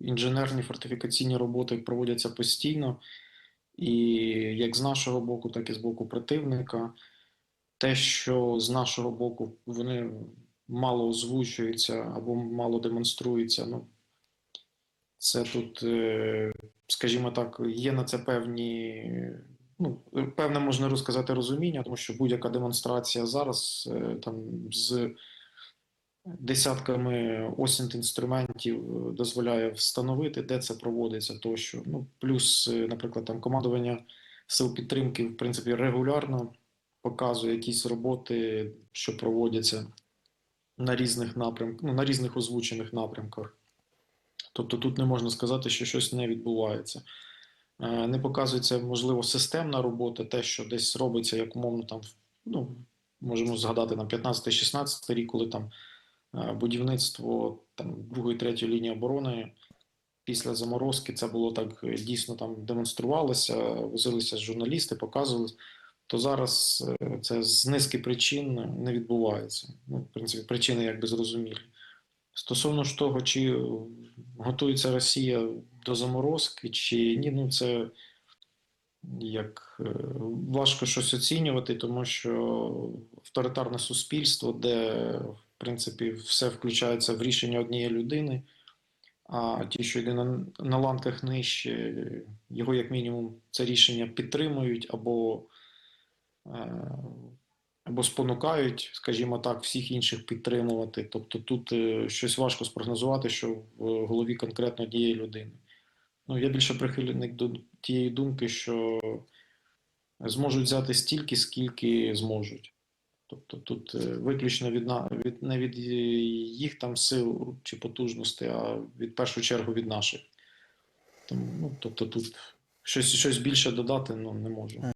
інженерні фортифікаційні роботи проводяться постійно, і як з нашого боку, так і з боку противника. Те, що з нашого боку вони мало озвучуються або мало демонструються, ну це тут, е, скажімо так, є на це певні, ну, певне можна розказати розуміння, тому що будь-яка демонстрація зараз е, там з десятками осінт інструментів е, дозволяє встановити, де це проводиться, тощо. Ну, плюс, е, наприклад, там командування сил підтримки, в принципі, регулярно показує якісь роботи, що проводяться на різних напрямках, ну, на різних озвучених напрямках. Тобто тут не можна сказати, що щось не відбувається. Е, Не показується, можливо, системна робота, те, що десь робиться, як умовно там, ну, можемо згадати на 15-16 рік, коли там будівництво там, другої, третьої лінії оборони після заморозки, це було так е, дійсно там демонструвалося, возилися журналісти, показували. То зараз е, це з низки причин не відбувається. Ну, в принципі, причини якби зрозумілі. Стосовно ж того, чи е, готується Росія до заморозки, чи ні, ну це як е, важко щось оцінювати, тому що авторитарне суспільство, де принципі все включається в рішення однієї людини, а ті, що йде на, на ланках нижче, його як мінімум це рішення підтримують або, е, або спонукають, скажімо так, всіх інших підтримувати. Тобто тут е, щось важко спрогнозувати, що в голові конкретно однієї людини. Ну, я більше прихильник до тієї думки, що зможуть взяти стільки, скільки зможуть. Тобто тут е, виключно від, від не від їх там сил чи потужностей, а від першу чергу від наших. Тому, ну, тобто тут щось, щось більше додати ну, не можу.